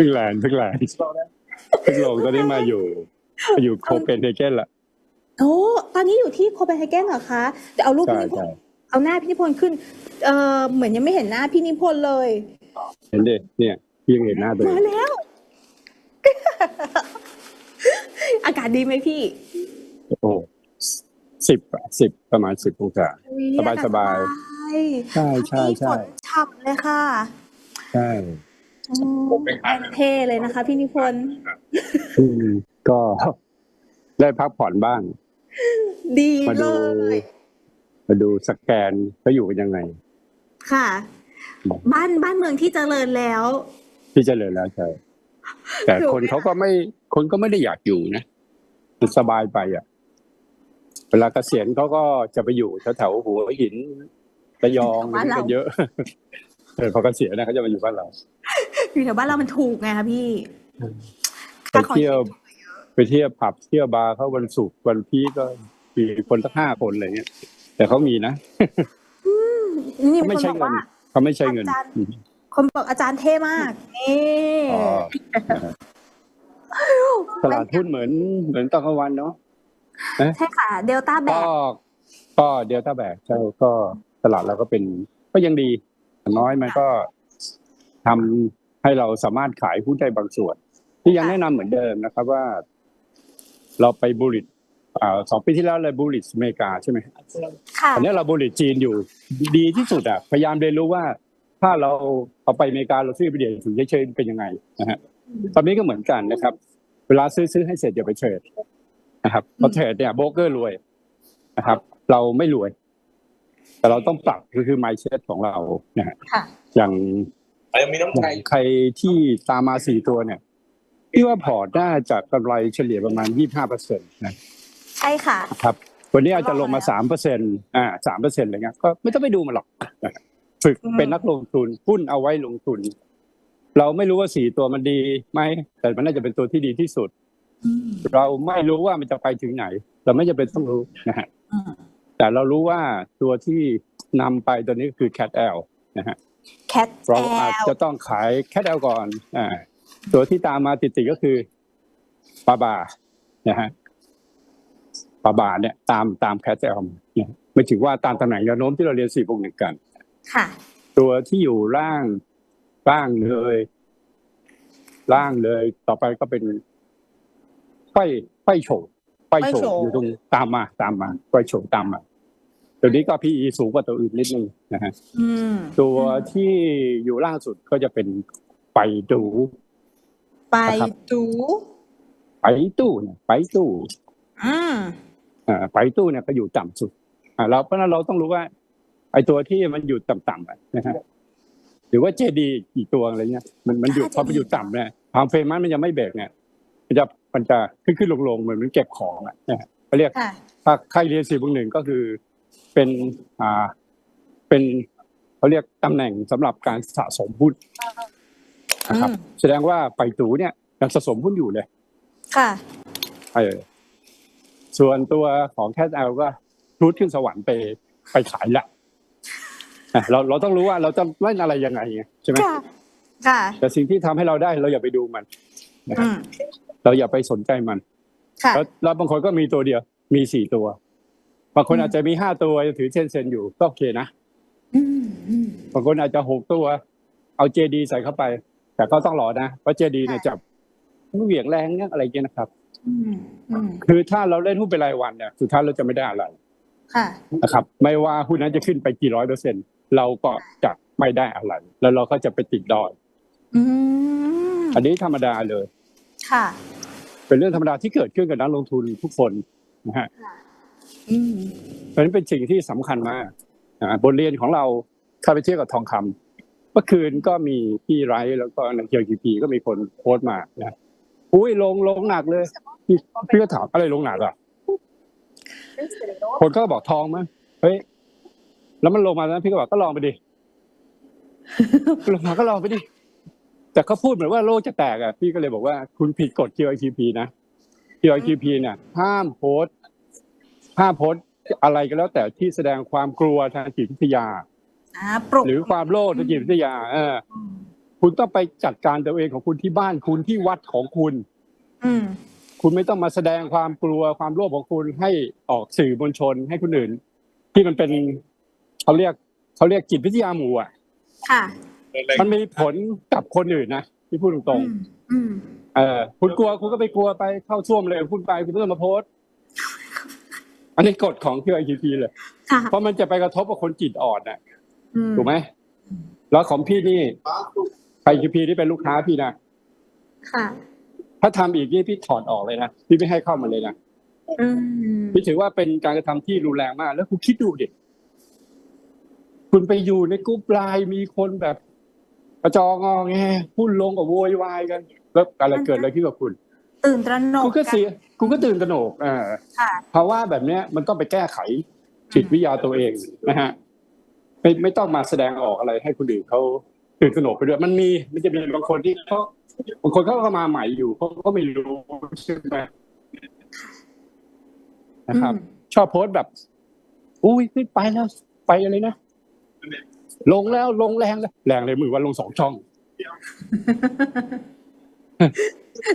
พึ่งแลนด์พึ่งแลนด์พึ่งลงตอนนี้มาอยู่มาอยู่โคเปนเฮเกนละโอ้ตอนนี้อยู่ที่โคเปนเฮเกนเหรอคะเดี๋ยวเอารูปใช่พี่นิพนใช่ธ์เอาหน้าพี่นิพนธ์ขึ้น เอ่อเหมือนยังไม่เห็นหน้าพี่นิพนธ์เลย เห็นดิเนี่ยพี่ยังเห็นหน้าตัวเอมางแล้ว อากาศดีไหมพี่ โอ้สิบสิบประมาณสิบองศาสบายอากศสบายใช่ใช่วันนี้ฝใช่นฉ่ำเลยค่ะ ใช่ โอ้เท่เลยนะคะ พี่นิพนธ์อืมก็ได้พักผ่อนบ้าง ดีมาเลดู ย มาดูสแกนเขาอยู่กันยังไง ค่ะ บ้านบ้านเมืองที่เจริญแล้วที่เจริญแล้วใช่ แต่ถูกคนไหมเขาก็ไม่ คนก็ไม่ได้อยากอยู่นะมันสบายไปอะ เวลาเกษียณเขาก็จะไปอยู่แถวแถวๆหัวหินระยองนี่กันเยอะ เออพอเกษียณนะเขาจะมาอยู่บ้านเรา อยู่แถวบ้านเรามันถูกไงคะพี่ไปเที่ยวไปเที่ยวผับเที่ยวบาร์เขาวันศุกร์วันพีก็มีคนสักห้าคนอะไรเงี้ย แต่เขามีนะนี่เขามีไม่คนใช่บอกเงินว่าเขาไม่ใช่เงินอาจารย์อืมคนบอกอาจารย์เท่มากนี่อ๋อตลาดหุ้นเหมือนเหมือนตอนกลางวันเนาะใช่ค่ะ เดลต้าแบก็กก็เดลต้าแบกใช่ก็ตลาดเราก็เป็น ก็ยังดีอย่างน้อยมันก็ทำ ให้เราสามารถขายหุ้นได้บางส่วน ที่ยังแนะนำเหมือนเดิมนะครับว่า เราไปบูริตอ่าสองปีที่แล้วเลยบูริตอเมริกาใช่ไหมค่ะอันนี้เราบูริตจีนอยู่ดีที่สุดอะพยายามเรียนรู้ว่า ถ้าเราเอาไปอเมริกาเราซื้อไปเดียวถึงจะเชยเป็นยังไงนะฮะตอนนี้ก็เหมือนกันนะครับ เวลาซื้อซื้อให้เสร็จอย่าไปเทรดนะครับเพราะเทรดเนี่ยโบรกเกอร์รวยนะครับ เราไม่รวย แต่เราต้องปรับคือคือ mindset ของเรานะฮะค่ะอย่าง เอ้ยมีน้ำใจใครที่ตามมาสี่ตัวเนี่ยพี่ว่าพอร์ตน่าจะกำไรเฉลี่ยประมาณยี่ห้าเปอร์เซ็นต์นะใช่ค่ะ ครับ วันนี้อาจจะลงมาสามเปอร์เซ็นอ่าสามเปอร์เซ็นต์อะไรเงี้ยก็ไม่ต้องไปดูมันหรอกนะครับฝึกอืมเป็นนักลงทุนหุ้นเอาไว้ลงทุน เราไม่รู้ว่าสี่ตัวมันดีไหมแต่มันน่าจะเป็นตัวที่ดีที่สุดอืมเราไม่รู้ว่ามันจะไปถึงไหน เราไม่จำเป็นต้องรู้นะฮะอืมแต่เรารู้ว่าตัวที่นำไปตัวนี้คือ cat l นะฮะ แคทเราแออาจลจะต้องขาย cat l ก่อนอ่าตัวที่ตามมาติดๆก็คือปลาบานะฮะปลาบาเนี่ยตามตาม cat l นะไม่ถึงว่าตามตำแหน่งแนวโน้มที่เราเรียนสี่บวกหนึ่งกันค่ะ ตัวที่อยู่ล่างล่างเลยล่างเลย ต่อไปก็เป็นไฟไฟโฉบไฟโฉบไฟโฉบอยู่ตรงตามมาตามมาไฟโฉบตามมา ตัวนี้ก็ PE สูงกว่าตัวอื่นนิดนึงนะฮะอืมตัวที่อยู่ล่างสุดก็จะเป็นไปดูไปนะครับดูไปตู้เนี่ยไปตู้อืมอ่าไปตู้เนี่ยก็อยู่ต่ำสุดอ่าเราเพราะฉะนั้นเราต้องรู้ว่า ไอ้ตัวที่มันอยู่ต่ำๆอะนะฮะหรือว่าเจดีกี่ตัวอะไรเงี้ยมันมันอยู่พอมันอยู่ต่ำเนี่ยความเฟรมันมันยังไม่เบรกเนี่ยมันจะมันจะขึ้นขึ้นลงลงๆเหมือนมันเก็บของอะนะฮะเขาเรียกค่ะถ้าใครเรียนสี่บวกหนึ่งก็คือ เป็นอ่าเป็นเขาเรียกตำแหน่งสำหรับการสะสมหุ้นนะครับอืมแสดงว่าไปตูเนี่ยยังสะสมหุ้นอยู่เลยค่ะเออส่วนตัวของแคทเอลก็รูดขึ้นสวรรค์ไปไปขายละอะเราเราต้องรู้ว่าเราจะเล่นอะไรยังไงไงใช่ไหมค่ะค่ะ แต่สิ่งที่ทำให้เราได้เราอย่าไปดูมันนะคอืรับมเราอย่าไปสนใจมันค่ะแล้วแล้วบางคนก็มีตัวเดียว มีสี่ตัว บางคนอืมอาจจะมีห้าตัวถือเช่นเซนอยู่ก็โอเคนะอืมอืมบางคนอาจจะหกตัว เอาเจดีใส่เข้าไป แต่ก็ต้องรอนะเพราะเจดีเนี่ยจะเหวี่ยงแรงเนี่ยอะไรเงี้ยนะครับอืมอืมคือถ้าเราเล่นหุ้นเป็นรายวันเนี่ยสุดท้ายเราจะไม่ได้อะไรค่ะนะครับ ไม่ว่าหุ้นนั้นจะขึ้นไปกี่ร้อยเปอร์เซ็นต์เราก็จะไม่ได้อะไร แล้วเราก็จะไปติดดอยอืมอันนี้ธรรมดาเลย ค่ะ เป็นเรื่องธรรมดาที่เกิดขึ้นกับนักลงทุนทุกคนนะฮะอืม เพราะนั้นเป็นสิ่งที่สำคัญมากอ่าบทเรียนของเราถ้าไปเทียบกับทองคำเมื่อคืนก็มีพี่ไรท์แล้วก็นักเกียวกีพีก็มีคนโพสต์มานะอุ้ยลงลงหนักเลยพี่ก็ถามอะไรลงหนักอะคนก็บอกทองมั้ยเฮ้ยแล้วมันลงมาแล้วพี่ก็บอกก็ลองไปดิลงมาก็ลองไปดิแต่เขาพูดเหมือนว่าโลกจะแตกอะพี่ก็เลยบอกว่าคุณผิดกฎ QIQP นะ QIQP เนี่ยห้ามโพสต์ามโพสต์อะไรก็แล้วแต่ที่แสดงความกลัวทางจิตวิทยาอ่าปลุกหรือความโลภทางจิตวิทยา เออ คุณต้องไปจัดการตัวเองของคุณที่บ้านคุณที่วัดของคุณอืมคุณไม่ต้องมาแสดงความกลัวความโลภของคุณให้ออกสื่อมวลชนให้คนอื่น ที่มันเป็นเขาเรียกเขาเรียกจิตวิทยาหมู่อะค่ะ มันมีผลกับคนอื่นนะที่พูดตรงอืมอืมๆเออคุณกลัวคุณก็ไปกลัวไปเข้าซ่วมเลยคุณไปคุณไม่ต้องมาโพสต์ อันนี้กฎของ QIQP เลย ค่ะเพราะมันจะไปกระทบกับคนจิตอ่อนน่ะอืมถูกไหมแล้วของพี่นี่ QIQP นี่เป็นลูกค้าพี่นะค่ะ ถ้าทำอีกนี่พี่ถอดออกเลยนะพี่ไม่ให้เข้ามาเลยนะอืมพี่ถือว่าเป็นการกระทำที่รุนแรงมาก แล้วคุณคิดดูดิคุณไปอยู่ในกรุ๊ปไลน์มีคนแบบกระจองอแงพูดลงกับโวยวายกัน แล้วอะไรเกิดอะไรขึ้นกับคุณ ตื่นตระหนกคุณก็เสียคุณก็ตื่นตระหนกอ่าค่ะเพราะว่าแบบเนี้ยมันต้องไปแก้ไขจิตวิทยาตัวเองนะฮะไม่ไม่ต้องมาแสดงออกอะไรให้คนอื่นเขาตื่นตระหนกไปด้วยมันมีมันจะมีบางคนที่เขาบางคนเขาก็มาใหม่อยู่เขาก็ไม่รู้ใช่ไหมนะครับ ชอบโพสต์แบบ อุ้ยไม่ไปแล้ว ไปอะไรนะลงแล้วลงแรงแล้วแรงเลยมือว่าลงสองช่อง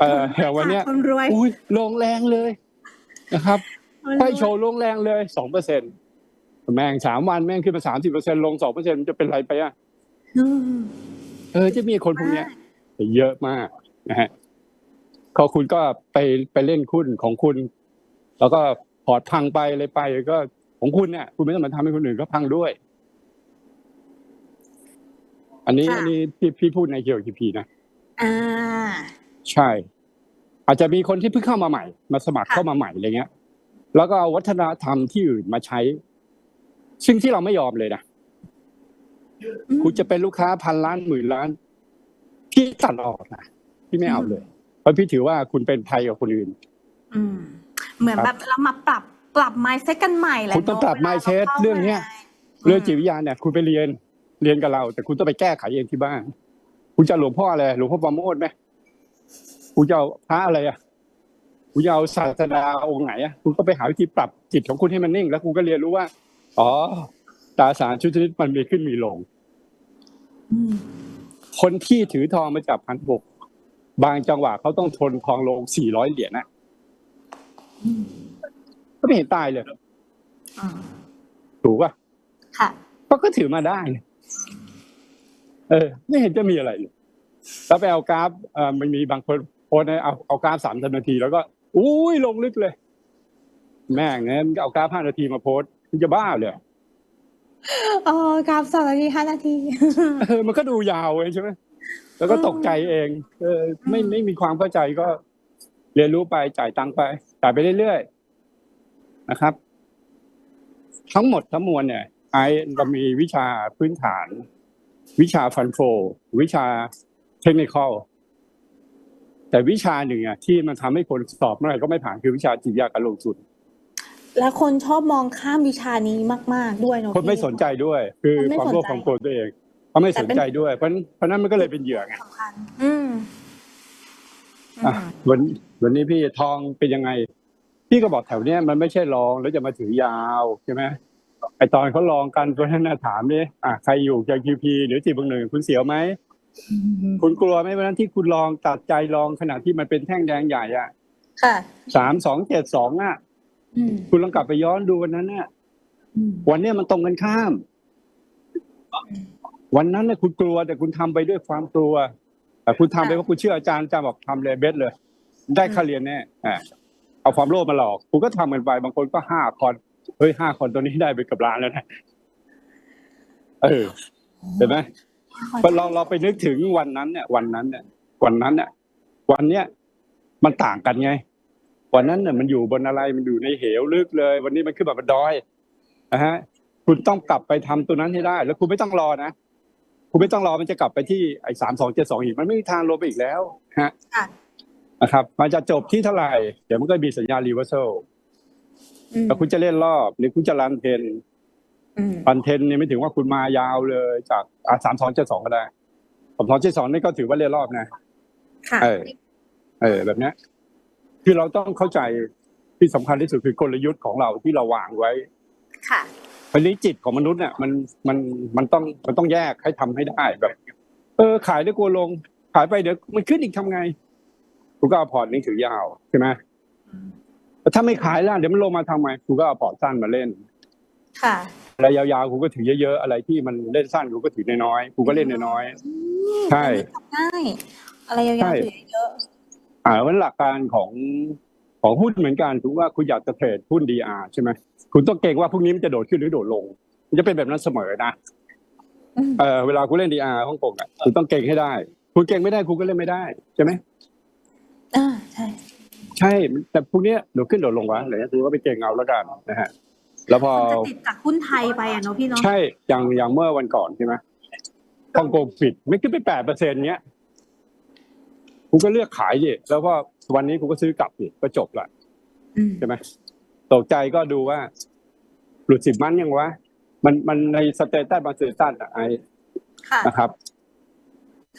เออแต่วันเนี้ยคนรวยอุ้ยลงแรงเลยนะครับคนรวยให้โชว์ลงแรงเลยสองเปอร์เซ็นแม่งสามวันแม่งขึ้นมาสามสิบเปอร์เซ็นลงสองเปอร์เซ็นจะเป็นไรไปอะอืมเออจะมีคนพวกเนี้ยเยอะมากนะฮะก็คุณก็ไปไปเล่นหุ้นของคุณ แล้วก็พอร์ตพังไปอะไรไปก็ของคุณเนี่ยคุณไม่ต้องมาทำให้คนอื่นก็พังด้วย อันนี้ค่ะอันนี้พี่พี่พูดในเกี่ยวกับพีนะอ่า ใช่ อาจจะมีคนที่เพิ่งเข้ามาใหม่ มาสมัครค่ะเข้ามาใหม่อะไรเงี้ย แล้วก็เอาวัฒนธรรมที่อื่นมาใช้ ซึ่งที่เราไม่ยอมเลยนะอืมคุณจะเป็นลูกค้าพันล้านหมื่นล้านพี่ตัดออกนะพี่ไม่เอาเลย เพราะพี่ถือว่าคุณเป็นภัยกับคนอื่นอืมเหมือนครับแบบเรามาปรับปรับ mindset กันใหม่แหละคุณต้องปรับเนะ mindset วลาาข้าเรื่องเนี้ยมาเรื่องจิตวิทยาเนี่ยคุณไปเรียนเรียนกับเรา แต่คุณต้องไปแก้ไขเองที่บ้าน คุณจะเอาหลวงพ่ออะไรหลวงพ่อประโมทไหม คุณจะเอาพระอะไรอะคุณจะเอาศาสดาองค์ไหนอะคุณก็ไปหาวิธีปรับจิตของคุณให้มันนิ่ง แล้วคุณก็เรียนรู้ว่า อ๋อตราสารชุดชนิดมันมีขึ้นมีลงอืมคนที่ถือทองมาจากพันบกบางจังหวะเขาต้องทนทองลงสี่ร้อยเหรียญนะอืมก็ไม่เห็นตายเลยอ่าถูกป่ะค่ะก็ก็ถือมาได้นะเออ ไม่เห็นจะมีอะไรเลยแล้วไปเอากราฟเอ่อมันมีบางคนโพ สต์นะเอาเอากราฟสามนาที แล้วก็อุ้ยลงลึกเลย แม่งเนี่ยมันก็เอากราฟห้านาทีมาโพสต์มันจะบ้าเลยเออกราฟสองนาทีห้านาทีเออมันก็ดูยาวเองใช่ไหมแล้วก็ตกใจเอง เออ ไม่ไม่มีความเข้าใจก็ เรียนรู้ไปจ่ายตังค์ไปจ่ายไปเรื่อยๆนะครับ ทั้งหมดทั้งมวลเนี่ยไอเรามีวิชาพื้นฐาน วิชาฟันโฟวิชาเทคนิคอล แต่วิชาหนึ่งอะที่มันทำให้คนสอบเมื่อไหร่ก็ไม่ผ่านคือวิชาจิตวิทยาการลงทุนแล้วคนชอบมองข้ามวิชานี้มาก ๆด้วยเนาะคนไม่พี่สนใจด้วย คือคนไม่ความโลภสนใจความโกรธตัวเองเขาไม่แต่สนเป็นใจด้วย เพราะฉะนั้นเพราะฉะนั้นมันก็เลยเป็นเหยื่อไงสำคัญอืมอะวันวันนี้พี่ทองเป็นยังไง พี่ก็บอกแถวเนี้ยมันไม่ใช่ลองแล้วจะมาถือยาวใช่ไหมไอตอนเขาลองกันเพราะฉะนั้นนะถามดิอะใครอยู่จากคิวพีหรือจีบางหนึ่งคุณเสียวไหมอืม คุณกลัวไหมวันนั้นที่คุณลองตัดใจลองขณะที่มันเป็นแท่งแดงใหญ่อะค่ะสามสองเจ็ดสองอะอืมคุณลองกลับไปย้อนดูวันนั้นน่ะอืมวันเนี้ยมันตรงกันข้าม วันนั้นเนี่ยคุณกลัว แต่คุณทำไปด้วยความกลัวแต่คุณทำไปเพราะคุณเชื่ออาจารย์อาจารย์บอกทำเลยเบสเลย ได้ค่าเรียนแน่อ่าเอาความโลภมาหลอกคุณก็ทำกันไปบางคนก็ห้าคอนเฮ้ยห้าคอนตัวนี้ได้ไปเกับล้านแล้วนะเออเห็นไหม เราเราไปนึกถึงวันนั้นเนี่ย วันนั้นเนี่ย วันนั้นเนี่ยวันเนี้ยมันต่างกันไง วันนั้นเนี่ยมันอยู่บนอะไรมันอยู่ในเหวลึกเลย วันนี้มันขึ้นแบบบนดอยนะฮะ คุณต้องกลับไปทำตัวนั้นให้ได้ แล้วคุณไม่ต้องรอนะคุณไม่ต้องรอมันจะกลับไปที่ไอ้สามสองเจ็ดสองอีกมันไม่มีทางลงไปอีกแล้วฮะค่ะนะครับ มันจะจบที่เท่าไหร่ เดี๋ยวมันก็มีสัญญาณรีเวอร์ซลอืมแล้วคุณจะเล่นรอบ หรือคุณจะรันเทน อืมรันเทนเนี่ยไม่ถึงว่าคุณมายาวเลยจากอ่าสามสองเจ็ดสองก็ได้สามสองเจ็ดสองนี่ก็ถือว่าเล่นรอบนะค่ะเออ เออ แบบเนี้ยคือเราต้องเข้าใจที่สำคัญที่สุดคือกลยุทธ์ของเราที่เราวางไว้ ค่ะวันนี้จิตของมนุษย์เนี่ยมันมันมันต้องมันต้องแยกให้ทำให้ได้แบบ เออ ขายได้กลัวลง ขายไปเดี๋ยวมันขึ้นอีกทำไงกูก็เอาพอร์ตนี้ถือยาวใช่ไหมแต่ถ้าไม่ขายล่ะเดี๋ยวมันลงมาทำไมกูก็เอาพอร์ตสั้นมาเล่น ค่ะ อะไรยาวๆกูก็ถือเยอะๆ อะไรที่มันเล่นสั้นกูก็ถือน้อยๆกูก็เล่นน้อยๆใช่ง่ายอะไรยาใช่วๆถือเยอะอ่าวันหลักการของของหุ้นเหมือนกันถือว่าคุณอยากจะเทรดหุ้น DR ใช่ไหมคุณต้องเก่งว่าพรุ่งนี้มันจะโดดขึ้นหรือโดดลง มันจะเป็นแบบนั้นเสมอนะอืมเออเวลาคุณเล่น DR ฮ่องกงอะคุณต้องเก่งให้ได้ คุณเก่งไม่ได้คุณก็เล่นไม่ได้ใช่ไหมอ่าใช่ ใช่แต่พวกเนี้ยโดดขึ้นโดดลงวะอะไรเงี้ยคุณก็ไปเก่งเอาแล้วกันนะฮะ แล้วพอมันจะติดจากหุ้นไทยไปอะเนาะพี่เนาะใช่อย่างอย่างเมื่อวันก่อนใช่ไหมฮ่องกงปิดไม่ขึ้นไปแปดเปอร์เซ็นต์เงี้ยกูก็เลือกขายดิแล้วก็วันนี้กูก็ซื้อกลับดิก็จบละอืมใช่ไหมตกใจก็ดูว่า หลุดสิบมันยังวะมันมันในสเตตัสบางสเตตัสอะไอค่ะนะครับ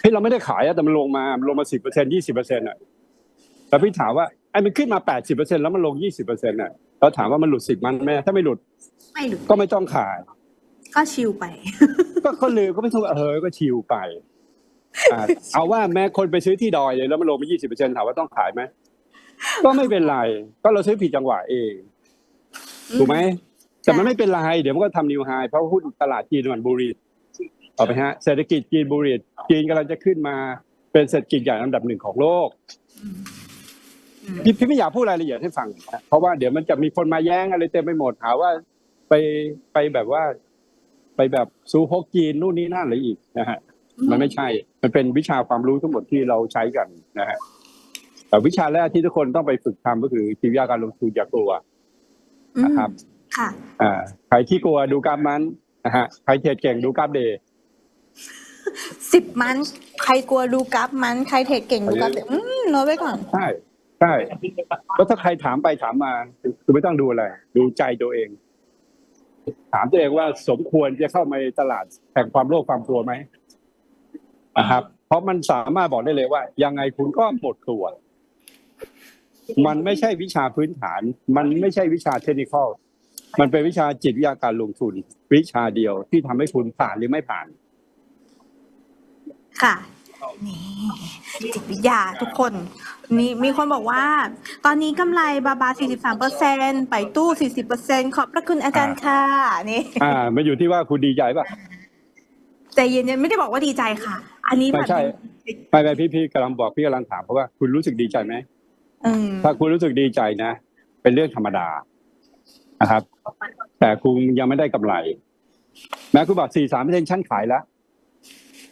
เฮ้ยเราไม่ได้ขายอะแต่มันลงมามันลงมาสิบเปอร์เซ็นยี่สิบเปอร์เซ็นต์อะแล้วพี่ถามว่าไอ้มันขึ้นมาแปดสิบเปอร์เซ็นแล้วมันลงยี่สิบเปอร์เซ็นต์อะ เราถามว่ามันหลุดสิบมันไหมถ้าไม่หลุดไม่หรือก็ไม่ต้องขาย ก็ชิลไป ก็ก็ลืมก็ไม่ต้องเออก็ชิวไปอ่าเอาว่าแม้คนไปซื้อที่ดอยเลยแล้วมันลงไปยี่สิบเปอร์เซ็นถามว่าต้องขายไหมก็ไม่เป็นไรก็เราซื้อผิดจังหวะเองถูกไหมแต่มันไม่เป็นไรเดี๋ยวมันก็ทำนิวไฮเพราะหุ้นตลาดจีนมันบูรีเอาไปฮะเศรษฐกิจจีนบูรีจีนกำลังจะขึ้นมาเป็นเศรษฐกิจใหญ่อันดับหนึ่งของโลกอืมอืม พี่พี่ไม่อยากพูดรายละเอียดให้ฟังนะเพราะว่าเดี๋ยวมันจะมีคนมาแย้งอะไรเต็มไปหมดหาว่าไปไปแบบว่า ไปแบบซูฮกจีนนู่นนี่นั่นอะไรอีกนะฮะ มันไม่ใช่ มันเป็นวิชาความรู้ทั้งหมดที่เราใช้กันนะฮะแต่วิชาแรกที่ทุกคนต้องไปฝึกทำก็คือจิตวิทยาการลงทุนอย่ากลัวอืมนะครับ ค่ะ อ่าใครที่กลัวดูกราฟมันนะฮะใครเทรดเก่งดูกราฟเดย์สิบมัน ใครกลัวดูกราฟมัน ใครเทรดเก่งดูกราฟเดี๋ยวอืมโน้ตไว้ก่อน ใช่ ใช่แล้วถ้าใครถามไปถามมาคือไม่ต้องดูอะไร ดูใจตัวเอง ถามตัวเองว่าสมควรจะเข้ามาตลาดแห่งความโลภความกลัวไหมนะครับ เพราะมันสามารถบอกได้เลยว่า ยังไงคุณก็หมดตัว มันไม่ใช่วิชาพื้นฐาน มันไม่ใช่วิชาเทคนิคอลมันเป็นวิชาจิตวิทยาการลงทุน วิชาเดียวที่ทำให้คุณผ่านหรือไม่ผ่าน ค่ะ นี่จิตวิทยาทุกคนมีมีคนบอกว่า ตอนนี้กำไรบาบา 43เปอร์เซ็นไปตู้ 40เปอร์เซ็นขอบพระคุณอาจารย์ค่ะนี่อ่ามันอยู่ที่ว่าคุณดีใจป่ะใจเย็นๆไม่ได้บอกว่าดีใจค่ะ อันนี้ไม่ใช่แบบไม่ไม่พี่พี่กำลังบอกพี่กำลังถามเพราะว่าคุณรู้สึกดีใจไหมอืมถ้าคุณรู้สึกดีใจนะ เป็นเรื่องธรรมดานะครับ แต่คุณยังไม่ได้กำไรแม้คุณบอกสี่สามเปอร์เซ็นชั้นขายแล้ว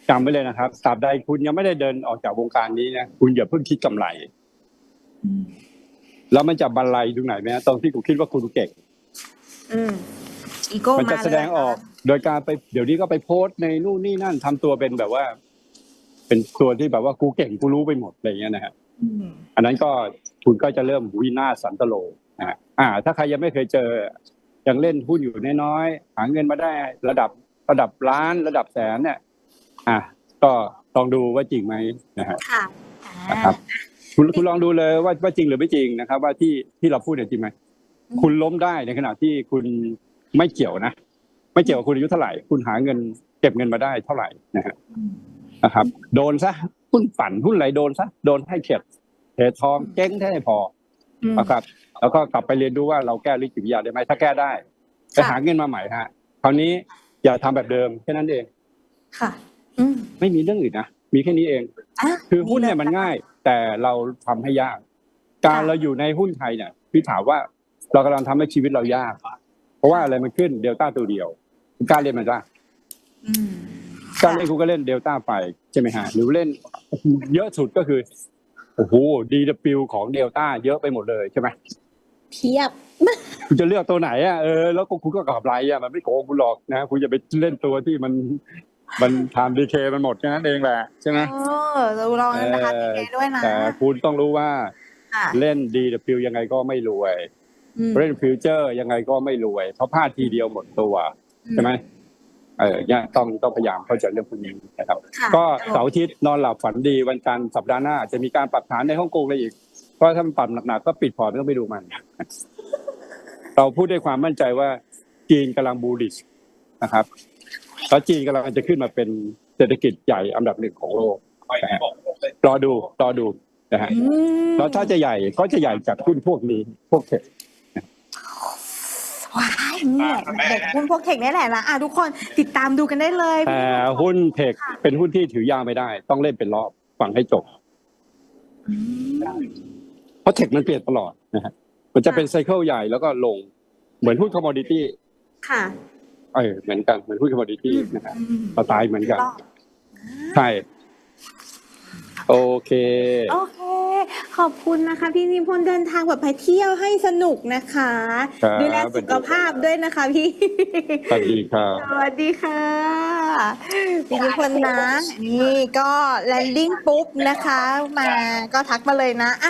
จำไว้เลยนะครับตราบใดคุณยังไม่ได้เดินออกจากวงการนี้นะคุณอย่าเพิ่งคิดกำไรแล้วมันจะบรรลัยตรงไหนไหมตรงที่คุณคิดว่าคุณเก่งอืมอีโก้มันจะมาแสดงออก โดยการไปเดี๋ยวนี้ก็ไปโพสต์ในนู่นนี่นั่นทำตัวเป็นแบบว่า เป็นตัวที่แบบว่ากูเก่งกูรู้ไปหมดอะไรอย่างเงี้ยนะฮะอืมอันนั้นก็คุณก็จะเริ่มวินาศสันตโลนะฮะอ่า ถ้าใครยังไม่เคยเจอ ยังเล่นหุ้นอยู่น้อยๆหาเงินมาได้ ระดับระดับล้านระดับแสนเนี่ย อะก็ลองดูว่าจริงไหมนะฮะค่ะนะครับคุณคุณลองดูเลยว่าว่าจริงหรือไม่จริงนะครับ ว่าที่ที่เราพูดเนี่ยจริงไหมคุณล้มได้ในขณะที่คุณไม่เกี่ยวนะไม่เกี่ยวกับคุณอายุเท่าไหร่ คุณหาเงิน เก็บเงินมาได้เท่าไหร่นะฮะอืมนะครับ โดนซะหุ้นฝันหุ้นไหลโดนซะโดนให้เข็ดเททองเจ๊งแค่พออืมนะครับ แล้วก็กลับไปเรียนรู้ว่าเราแก้ลิจิตวิทยาได้ไหมถ้าแก้ได้ไปค่ะหาเงินมาใหม่ฮะคราวนี้อย่าทำแบบเดิมแค่นั้นเองค่ะอืม ไม่มีเรื่องอื่นนะมีแค่นี้เองอะคือหุ้นเนี่ยมันง่าย แต่เราทำให้ยาก การเราอยู่ในหุ้นไทยเนี่ยพี่ถามว่าเรากำลังทำให้ชีวิตเรายาก เพราะว่าอะไรมันขึ้นเดลต้าตัวเดียวคุณกล้ารเล่นมันจ้ะอืมการเล่นคุณก็เล่นเดลต้าไปใช่ไหมฮะหรือเล่นเยอะสุดก็คือโอ้โหดีดปิวของเดลต้าเยอะไปหมดเลยใช่ไหมเพียบคุณจะเลือกตัวไหนอะเออแล้วก็คุณก็กำไรอะมันไม่โกงคุณหรอกนะคุณจะไปเล่นตัวที่มัน มันทำดีเคมันหมดแค่นั้นเองแหละใช่ไหมเออเราลองนะคะเออพีเคด้วยนะแต่คุณต้องรู้ว่าค่ะเล่นดีดปิวยังไงก็ไม่รวย อืมเล่นฟิวเจอร์ยังไงก็ไม่รวย เพราะพลาดทีเดียวหมดตัวใช่ไหมเออเนี่ยต้องต้องพยายามเข้าใจเรื่องพวกนี้นะครับ ค่ะก็เสาร์อาทิตย์นอนหลับฝันดีวันจันทร์สัปดาห์หน้าอาจจะมีการปรับฐานในฮ่องกงเลยอีกเพราะถ้ามันปรับหนักๆก็ปิดพอร์ตไม่ต้องไปดูมัน เราพูดด้วยความมั่นใจว่าจีนกำลังบูลลิชนะครับ แล้วจีนกำลังจะขึ้นมาเป็นเศรษฐกิจใหญ่อันดับหนึ่งของโลกนะฮะรอดูรอดูนะฮะอืมแล้วถ้าจะใหญ่ก็จะใหญ่จากหุ้นพวกนี้พวกเทคว้ายนี่แหละเด็กหุ้นพวกเทคนี่แหละนะอะทุกคนติดตามดูกันได้เลยแต่หุ้นเทคเป็นหุ้นที่ถือยาวไม่ได้ ต้องเล่นเป็นรอบฟังให้จบอืมเพราะเทคมันเปลี่ยนตลอดนะฮะมันจะเป็นไซเคิลใหญ่แล้วก็ลงเหมือนหุ้นคอมมอดิตี้ค่ะ เออเหมือนกันเหมือนหุ้นคอมมอดิตี้นะฮะอืมสไตล์เหมือนกันรอบใช่ โอเค โอเค ขอบคุณนะคะ พี่นิพนธ์เดินทางแบบไปเที่ยวให้สนุกนะคะ ครับดูแลสุขภาพด้วยนะคะพี่ สวัสดีครับ สวัสดีค่ะพี่นิพนธ์นะ นี่ก็แลนดิ้งปุ๊บนะคะ มาก็ทักมาเลยนะอะ